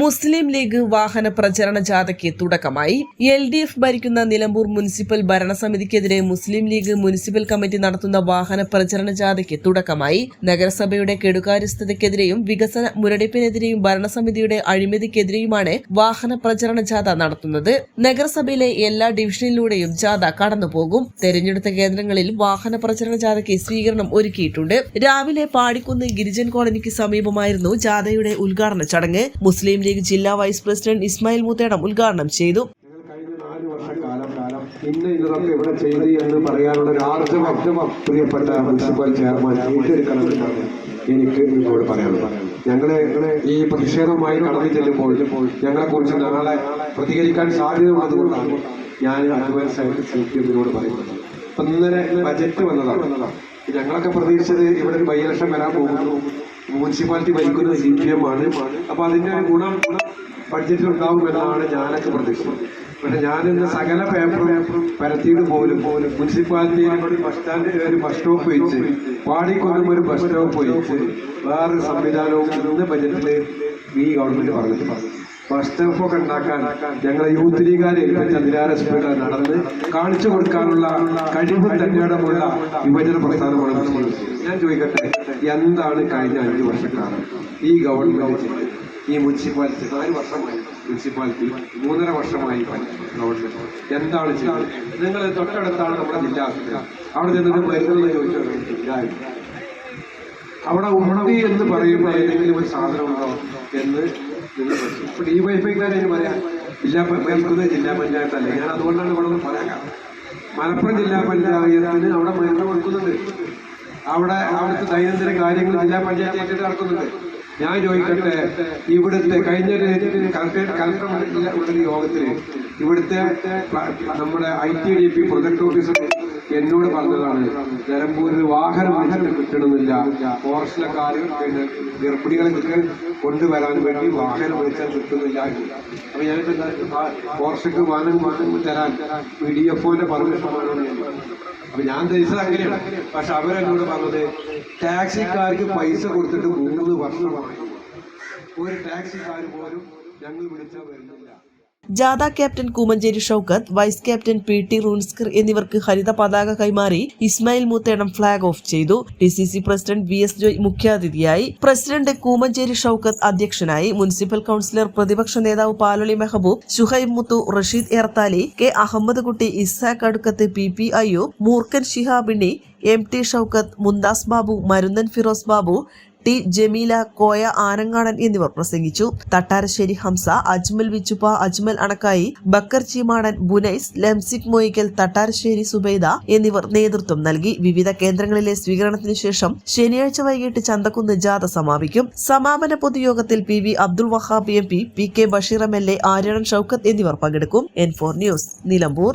മുസ്ലിം league വാഹന പ്രചരണ ജാഥയ്ക്ക് തുടക്കമായി. എൽ ഡി എഫ് ഭരിക്കുന്ന നിലമ്പൂർ മുനിസിപ്പൽ ഭരണസമിതിക്കെതിരെ മുസ്ലിം ലീഗ് മുനിസിപ്പൽ കമ്മിറ്റി നടത്തുന്ന വാഹന പ്രചരണ ജാഥയ്ക്ക് തുടക്കമായി. നഗരസഭയുടെ കെടുകാര്യസ്ഥതയ്ക്കെതിരെയും വികസന മുരടിപ്പിനെതിരെയും ഭരണസമിതിയുടെ അഴിമതിക്കെതിരെയുമാണ് വാഹന പ്രചരണ ജാഥ നടത്തുന്നത്. നഗരസഭയിലെ എല്ലാ ഡിവിഷനിലൂടെയും ജാഥ കടന്നുപോകും. തെരഞ്ഞെടുത്ത കേന്ദ്രങ്ങളിൽ വാഹന പ്രചരണ ജാഥയ്ക്ക് സ്വീകരണം ഒരുക്കിയിട്ടുണ്ട്. രാവിലെ പാടിക്കുന്ന് ഗിരിജൻ കോളനിക്ക് സമീപമായിരുന്നു ജാഥയുടെ ഉദ്ഘാടന ചടങ്ങ്. മുസ്ലിം ജില്ലാ വൈസ് പ്രസിഡന്റ് ഇസ്മായിൽ മുത്തേടം ഉദ്ഘാടനം ചെയ്തു. ഇവിടെ എന്ന് പറയാനുള്ള പ്രിയപ്പെട്ട മുനിസിപ്പൽ ചെയർമാൻ എനിക്ക് നിങ്ങളോട് പറയാനുള്ളത്. ഞങ്ങളെ ഈ പ്രതിഷേധവുമായി കടന്നു ചെല്ലുമ്പോൾ ഞങ്ങളെ കുറിച്ച് നാളെ പ്രതികരിക്കാൻ സാധ്യതയുള്ളതുകൊണ്ടാണ് ഞാൻ അഡ്വാൻസ് ആയിട്ട് സി പി എമ്മിനോട് പറയുന്നത്. ഇന്നലെ ബജറ്റ് വന്നതാണ്. ഞങ്ങളൊക്കെ പ്രതീക്ഷിച്ചത് ഇവിടെ ഒരു ബൈ ഇലക്ഷൻ വരാൻ പോകുന്നു. മുനിസിപ്പാലിറ്റി ഭരിക്കുന്നത് സി പി എം ആണ് അപ്പൊ അതിന്റെ ഒരു ഗുണം ബഡ്ജറ്റിൽ ഉണ്ടാവുമെന്നാണ് ഞാനൊക്കെ പ്രതീക്ഷിച്ചത് പക്ഷെ ഞാനിന്ന് സകല പേപ്പറും പരത്തിയിട്ട് പോലും പോലും മുനിസിപ്പാലിറ്റിയിൽ ഒരു ബസ് സ്റ്റാൻഡ് ഒരു ബസ് സ്റ്റോപ്പ് വെച്ച് പാടിക്കൊന്നും ഒരു ബസ് സ്റ്റോപ്പ് വെച്ച് വേറൊരു സംവിധാനവും ഇന്ന് ബജറ്റിൽ ഈ ഗവൺമെന്റ് പറഞ്ഞിട്ടുണ്ട് ബസ് സ്റ്റോപ്പ് ഒക്കെ ഉണ്ടാക്കാൻ ഞങ്ങളെ യൂത്ത് ലീഗാരെ ഏൽപ്പിച്ച നിരാര സ്പീഡ് നടന്ന് കാണിച്ചു കൊടുക്കാനുള്ള കഴിവ് തന്നെയുമുള്ള യുവജന പ്രസ്ഥാനമാണ്. ഞാൻ ചോദിക്കട്ടെ എന്താണ് കഴിഞ്ഞ അഞ്ചു വർഷക്കാലം ഈ ഗവൺമെന്റ്? ഈ മുനിസിപ്പാലിറ്റി നാല് വർഷമായി മുനിസിപ്പാലിറ്റി മൂന്നര വർഷമായി ഗവൺമെന്റ് എന്താണ് നിങ്ങൾ തൊട്ടടുത്താണ് നമ്മുടെ ജില്ലാ അവിടെ ചെന്നിട്ട് മരുന്നുകൾ ചോദിച്ചു അവിടെ ഉണവി എന്ന് പറയുമ്പോൾ ഏതെങ്കിലും ഒരു സാധനം ഉണ്ടോ എന്ന് നിങ്ങൾ ഡി ഇപ്പൊ ഡിവൈഫൈക്കാരെ പറയാം ജില്ലാ മേൽക്കുന്ന ജില്ലാ പഞ്ചായത്ത് അല്ലേ ഞാൻ അതുകൊണ്ടാണ് ഇവിടെ ഒന്ന് പറയാം. കാരണം മലപ്പുറം ജില്ലാ പഞ്ചായത്തിന് അവിടെ മരുന്ന് കൊടുക്കുന്നുണ്ട്. അവിടെ അവിടുത്തെ ദൈനംദിന കാര്യങ്ങൾ ജില്ലാ പഞ്ചായത്ത് ഏറ്റെടുത്ത് നടക്കുന്നുണ്ട്. ഞാൻ ചോദിക്കട്ടെ ഇവിടുത്തെ കഴിഞ്ഞ കലക്ടർ ഉള്ള യോഗത്തിൽ ഇവിടുത്തെ നമ്മുടെ I T D P project officer എന്നോട് പറഞ്ഞതാണ് നിലമ്പൂരിൽ വാഹനം വിളിച്ചിട്ട് കിട്ടണമെന്നില്ല ഫോറസ്റ്റിലെ പിന്നെ ഗർഭിണികളെ കൊണ്ടുവരാൻ വേണ്ടി വാഹനം വിളിച്ചാൽ കിട്ടുന്നില്ല. അപ്പൊ ഞാൻ ഫോറസ്റ്റിക്ക് വാഹനം തരാൻ ഡി എഫോന്റെ പെർമിഷൻ. അപ്പൊ ഞാൻ ധരിച്ചത് അങ്ങനെയാണ് പക്ഷെ അവരെന്നോട് പറഞ്ഞത് ടാക്സിക്കാർക്ക് പൈസ കൊടുത്തിട്ട് മൂന്ന് വർഷമായി ഒരു ടാക്സിക്കാർ പോലും ഞങ്ങൾ വിളിച്ചാൽ വരുന്നില്ല ജാഥ captain Koomancheri Shoukath vice captain P T റൂൺസ്കർ എന്നിവർക്ക് ഹരിത പതാക കൈമാറി ഇസ്മായിൽ മൂത്തേടം ഫ്ളാഗ് ഓഫ് ചെയ്തു. D C C president V S Joy മുഖ്യാതിഥിയായി. പ്രസിഡന്റ് കൂമഞ്ചേരി ഷൌക്കത്ത് അധ്യക്ഷനായി മുനിസിപ്പൽ കൌൺസിലർ പ്രതിപക്ഷ നേതാവ് Paloli Mehboob Shuhaib Muthu Rasheed Erthali K Ahammed Kutty Isaq Adukkath P P Ayyoob Moorkkan Shihabini M T Shoukath Mumtaz Babu Marunnan Firoz Babu T Jameela Koya Anangadan എന്നിവർ പ്രസംഗിച്ചു. തട്ടാരശ്ശേരി ഹംസ അജ്മൽ വിച്ചുപ്പ അജ്മൽ അണക്കായി ബക്കർ ചീമാടൻ ബുനൈസ് ലംസിക് മൊയ്ക്കൽ തട്ടാരശ്ശേരി സുബൈദ എന്നിവർ നേതൃത്വം നൽകി. വിവിധ കേന്ദ്രങ്ങളിലെ സ്വീകരണത്തിന് ശേഷം ശനിയാഴ്ച വൈകിട്ട് ചന്തക്കുന്ന് ജാഥ സമാപിക്കും. സമാപന പൊതുയോഗത്തിൽ P V Abdul Wahab M P P K Basheer M L A Aryadan Shoukath എന്നിവർ പങ്കെടുക്കും. N four news Nilambur.